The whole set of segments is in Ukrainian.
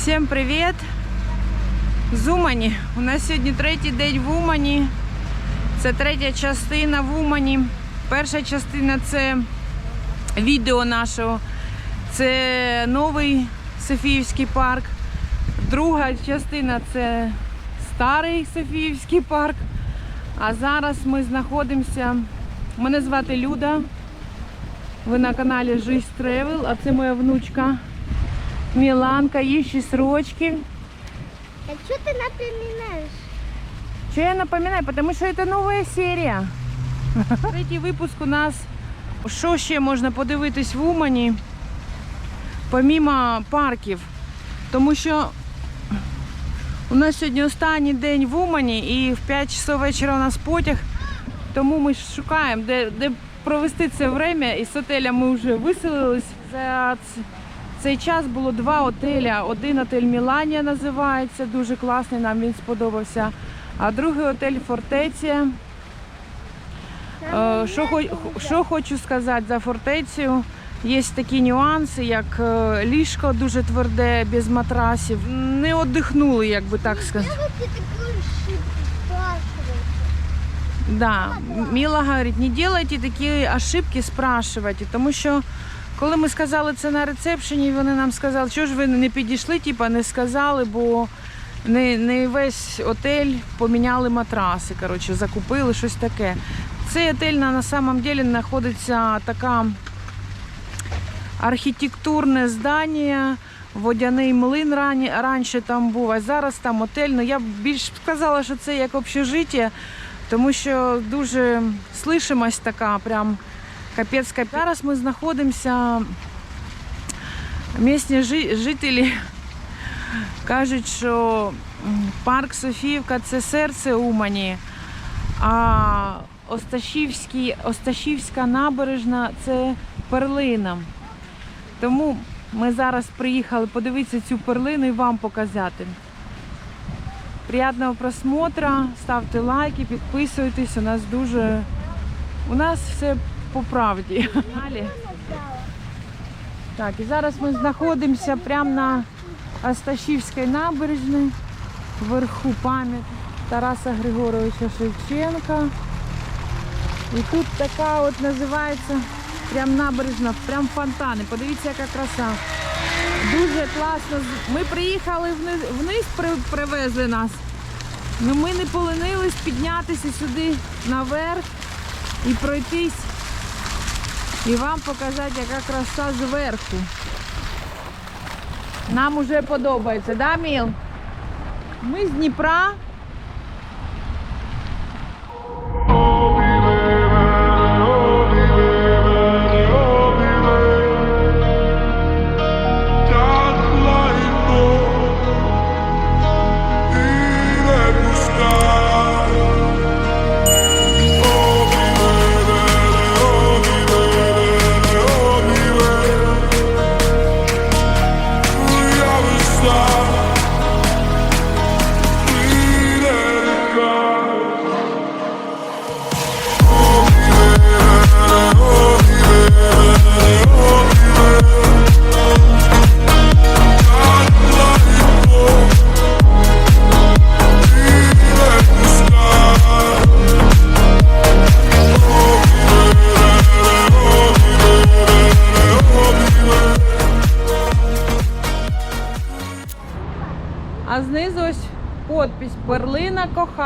Всім привіт! З Умані. У нас сьогодні третій день в Умані. Це третя частина в Умані. Перша частина це відео нашого. Це новий Софіївський парк. Друга частина це старий Софіївський парк. А зараз ми знаходимося. Мене звати Люда. Ви на каналі Жизнь Тревел, а це моя внучка Міланка, їй 6 років. А что ты напоминаешь? Що я напоминаю, тому що це нова серія. Третій випуск у нас. Що ще можна подивитись в Умані, помімо парків. Тому що у нас сьогодні останній день в Умані і в 5 часов вечора у нас потяг. Тому ми шукаємо, де, де провести це время. І з отеля ми вже виселились. За цей час було два отеля. Один отель Міланія називається, дуже класний, нам він сподобався. А другий отель Фортеція. Е, Що, що хочу сказати за фортецю. Є такі нюанси, як е, ліжко дуже тверде, без матрасів. Не оддихнули, як би так сказати. Да. Міла говорить, не делайте такі ошибки, спрашивайте, тому що коли ми сказали це на рецепшені, вони нам сказали, що ж ви не підійшли, типа не сказали, бо не, не весь отель поміняли матраси, коротше, закупили щось таке. Цей отель на, на самом деле знаходиться така архітектурне здання, водяний млин рані, раніше там був, а зараз там отель. Ну я б більш сказала, що це як общежиття, тому що дуже слышимость така, прям капець капець. Зараз ми знаходимося. Місні жителі кажуть, що парк Софіївка це серце Умані, а Осташівська набережна це перлина. Тому ми зараз приїхали подивитися цю перлину і вам показати. Приятного просмотра, ставте лайки, підписуйтесь. У нас дуже у нас все по правді. Так, і зараз ми знаходимося прямо на Осташівській набережній, вверху пам'ять Тараса Григоровича Шевченка. І тут така от називається прям набережна, прям фонтани. Подивіться, яка краса. Дуже класно. Ми приїхали вниз, вниз привезли нас. Ну ми не поленились піднятися сюди наверх і пройтись. І вам показати, яка краса зверху. Нам уже подобається, да, Міл? Ми з Дніпра.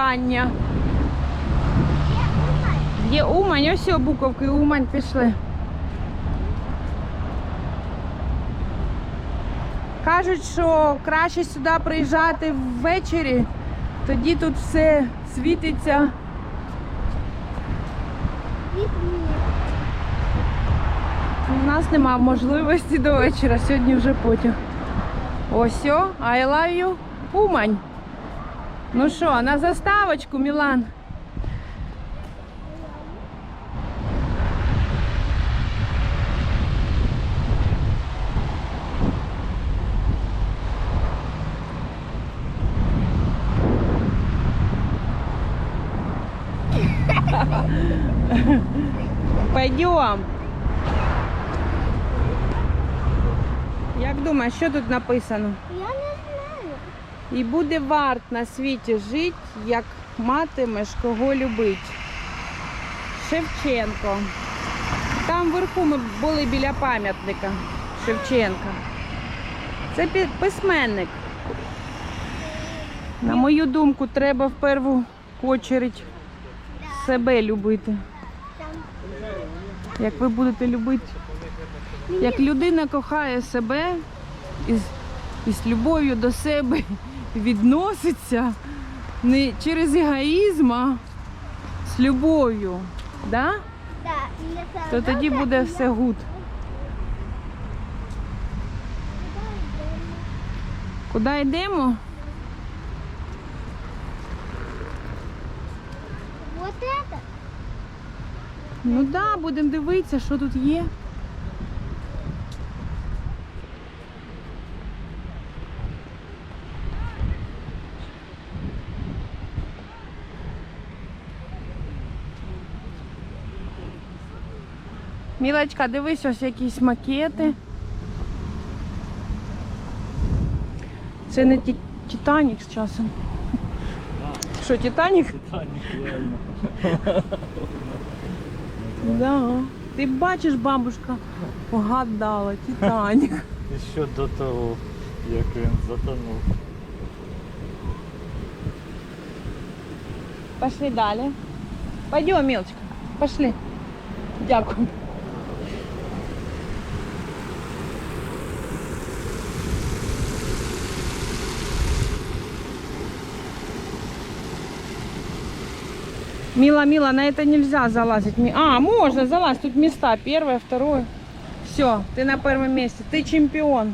Перлина кохання. Є Умань, ось о буковки Умань пішли. Кажуть, що краще сюди приїжджати ввечері, тоді тут все світиться. У нас немає можливості до вечора, сьогодні вже потяг. Ось о, I love you, Умань. Ну що, на заставочку, Мілан. Пойдем. Як думаєш, що тут написано? Я не знаю. І буде варт на світі жить, як матимеш кого любить. Шевченко. Там вверху ми були біля пам'ятника Шевченка. Це письменник. На мою думку, треба в першу очередь себе любити. Як ви будете любити, як людина кохає себе із, із любов'ю до себе відноситься не через егоїзм, а з любов'ю, да? да, то тоді буде все гуд. Куди йдемо? Вот это. Ну так, да, будемо дивитися, що тут є. Мілочка, дивись ось якісь макети. Це не ті- Титанік з часом. Що, Титанік? Да. Ти бачиш, бабушка погадала, Титанік. І ще до того, як він затонув. Пошли далі. Пойдем, Мілочка. Пошли. Дякую. Мила, Мила, на это нельзя залазить. Ми- А, можно залазить. Тут места. Первое, второе. Все, ты на первом месте. Ты чемпіон.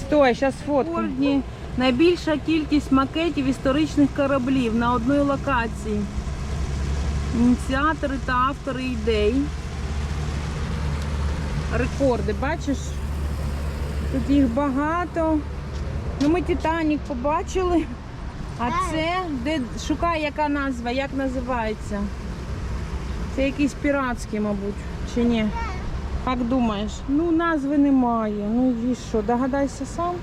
Стой, зараз фоткаю. Найбільша кількість макетів історичних кораблів на одній локації. Ініціатори та автори ідей. Рекорди, бачиш? Тут їх багато. Ну, ми Титанік побачили. А це, де шукай, яка назва, як називається. Це якийсь піратський, мабуть, чи ні? Як думаєш? Ну, назви немає. Ну і що, догадайся сам.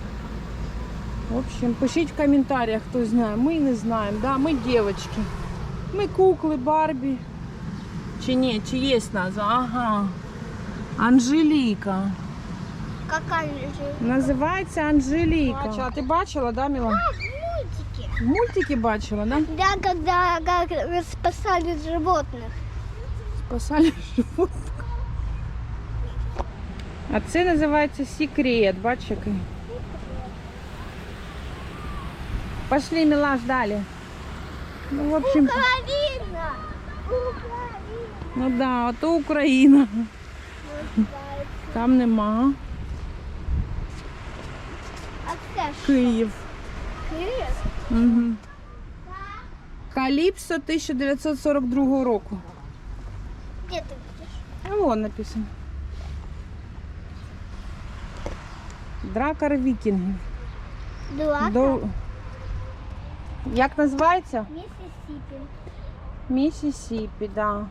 В общем, пишіть в коментарях, хто знає. Ми не знаємо, да? ми дівчатки. Ми кукли, Барбі. Чи ні, чи є назва? Ага. Анжеліка. Какая же? Називається Анжеліка. А ти бачила, да, Міла? Мультики. Мультики бачила, да? Да, когда как спасали животных. Спасали животних. А це називається секрет, бачиш який. Пошли, Мілаш, далі. Ну, в общем, Украина! Украина! ну да, ото Україна. Там нема. А це що? Київ. Київ? Угу. Каліпсо 1942 року. Де ти будеш? Вон написано. Дракар вікінгів. Дуака? До... Як називається? Миссисипи. Місісіпі, да.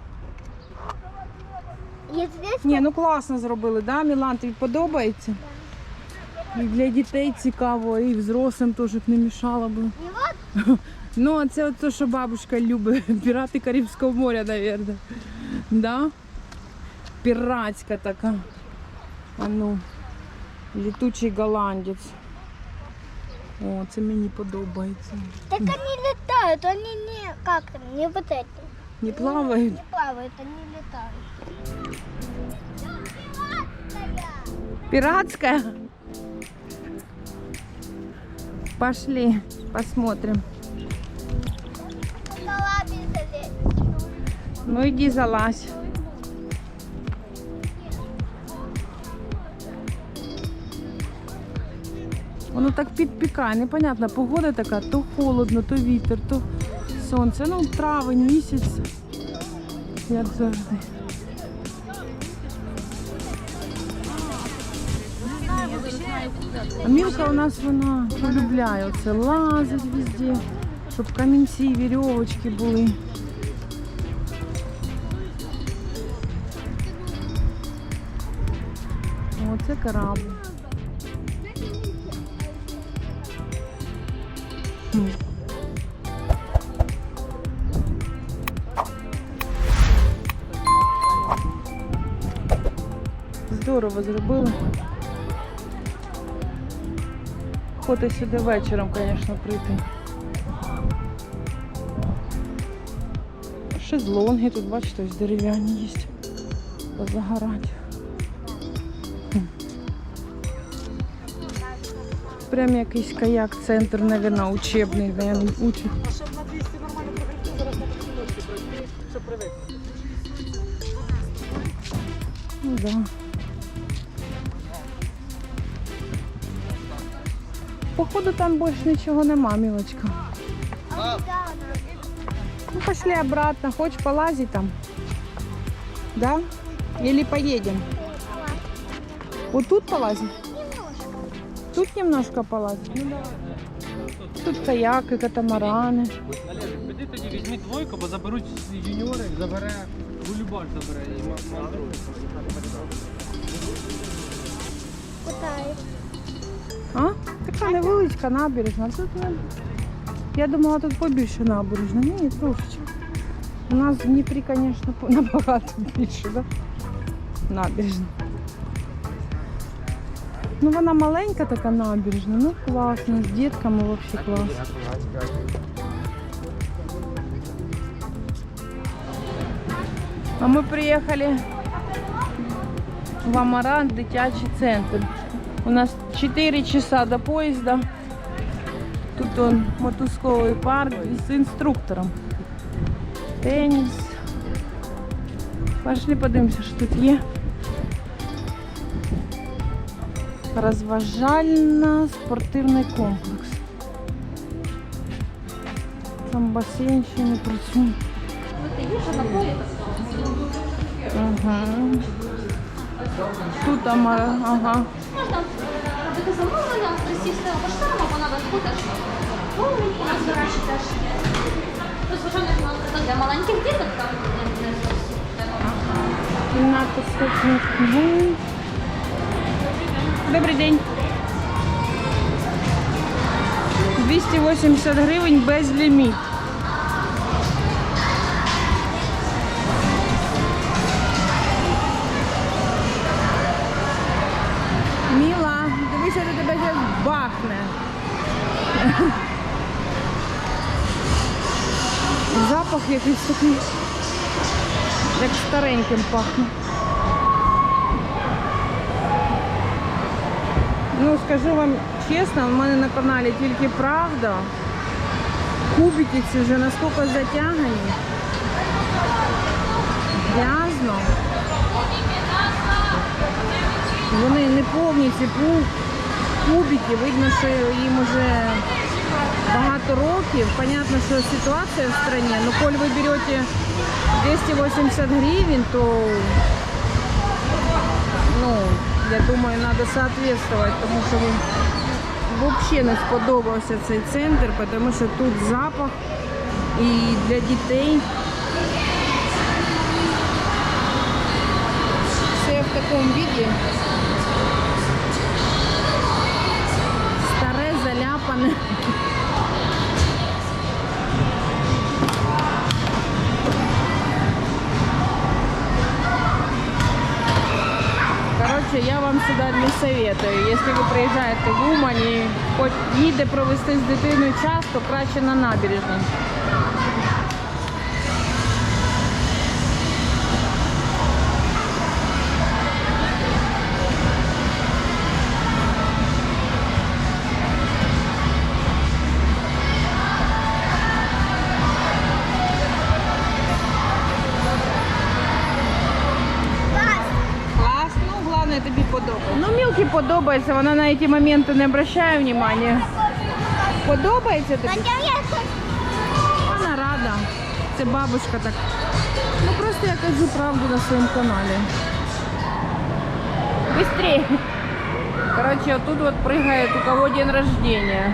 І Ні, ну класно зробили, да, Мілан, тобі подобається? І для дітей цікаво, і взрослим теж б не мішало би. І от Ну, а це от те, що бабушка любить. Пірати Карибського моря, мабуть. Да? Піратська така. А ну, літучий голландець. О, це мені подобається. так они летают, они не, как там, не вот эти. Не плавають. Не плавают, они летают. Пиратская? Пошли, посмотрим. Ну иди залазь. Воно так підпікає, непонятно, погода така, то холодно, то вітер, то сонце. Ну, травень місяць, як завжди. А Мілка у нас вона полюбляє оце лазить везде, щоб камінці і вірьовочки були. Оце корабль. Здорово зробили. Охота сюди вечором, звісно, прийти. Шезлонги тут, бачите, ось дерев'яні є. Позагорати. Прям якийсь каяк-центр, мабуть, учебний, де я учу. Щоб Походу там більше нічого нема, мілочка. А куда она? Ну пошли обратно, хочешь полазить там? Да? Или поедем? Вот тут полазить? Тут немножко полазить? Ну да. Тут каяки, катамарани. Олежик, піди тоді візьміть двойку, бо заберуть юніори, забере Гулюбар забере і? А? Така невеличка набережна. Тут не... Я думала, тут побільше набережна. Ні, трошечки. У нас в Дніпрі, звісно, по- набагато більше, да? Набережна. Ну вона маленька така набережна, ну класно, з дітками взагалі класно. А ми приїхали в Амарант, дитячий центр. У нас 4 часа до поезда. Тут он мотузковий парк з інструктором. Теніс. Пошли подивимося, що тут є. Розважально-спортивний комплекс. Там басейн ще не працює. Ага. Тут там, ага. Можна робити замовлення, російською поштаром, або на веб у нас, до речі, теж є. Розважальних наприклад, для маленьких діток там не, зовсім. Кімната скотних. Добрий день. 280 гривень без ліміт. Якийсь такий, як стареньким пахне. Ну, скажу вам чесно, в мене на каналі тільки правда. Кубики ці вже наскільки затягані. Грязно. Вони не повні ці кубики. Видно, що їм вже багато років. Понятно, що ситуація в стране. Но коль ви берете 280 гривень, то ну, я думаю, надо соответствовать, тому що він взагалі не сподобався цей центр, тому що тут запах і для дітей. Все в такому віді. Старе, заляпане. Короче, я вам сюди не советую. Якщо ви приїжджаєте в Умань і ніде провести з дитиною час, то краще на набережній. подобається, вона на ці моменти не обращає внимання. Подобається тобі? Хотя я хочу. Вона рада. Це бабушка так. Ну просто я кажу правду на своєму каналі. Быстрее. Короче, вот тут вот прыгает, у кого день рождения.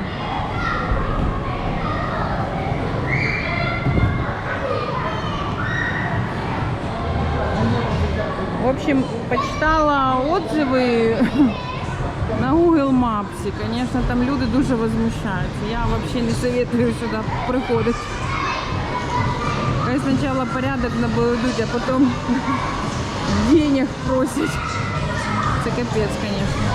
В общем, почитала отзывы На Google Maps, звісно, там люди дуже возмущаються. Я взагалі не советую сюди приходити. Хай спочатку порядок наведуть, а потім денег просять. Це капець, звісно.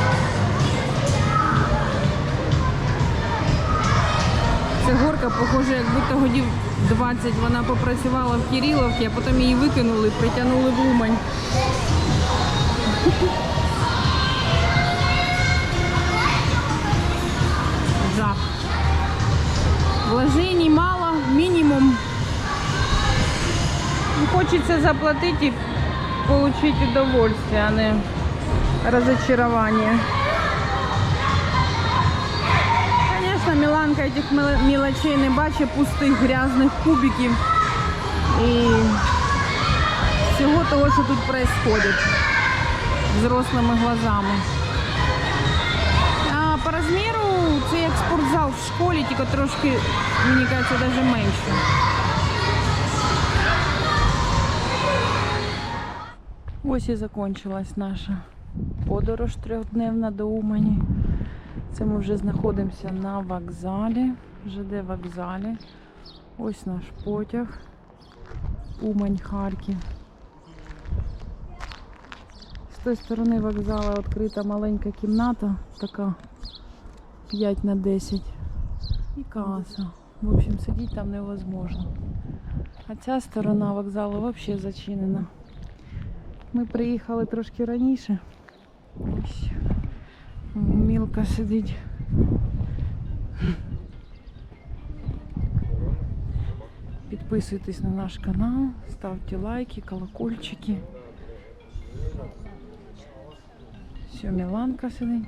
Ця горка, похоже, як будто годів 20 вона попрацювала в Кириловці, а потім її викинули, притягнули в Умань. Вложений мало, мінімум. Ну, Хочеться заплатити і отримати удовольствие, а не разочарование. Конечно, Міланка этих мелочей не бачить, пустих грязних кубиків і всього того, що тут происходит взрослими глазами. Це як спортзал в школі, тільки трошки, мені кажеться, навіть менше. Ось і закінчилась наша подорож трьохдневна до Умані. Це ми вже знаходимося на вокзалі, ЖД вокзалі. Ось наш потяг. Умань, Харків. З тої сторони вокзалу відкрита маленька кімната, така 5 на 10. І каса. В общем, сидіти там невозможно. А ця сторона вокзалу взагалі зачинена. Ми приїхали трошки раніше. Ось. Мілка сидить. Підписуйтесь на наш канал, ставте лайки, колокольчики. Все, Міланка сидить.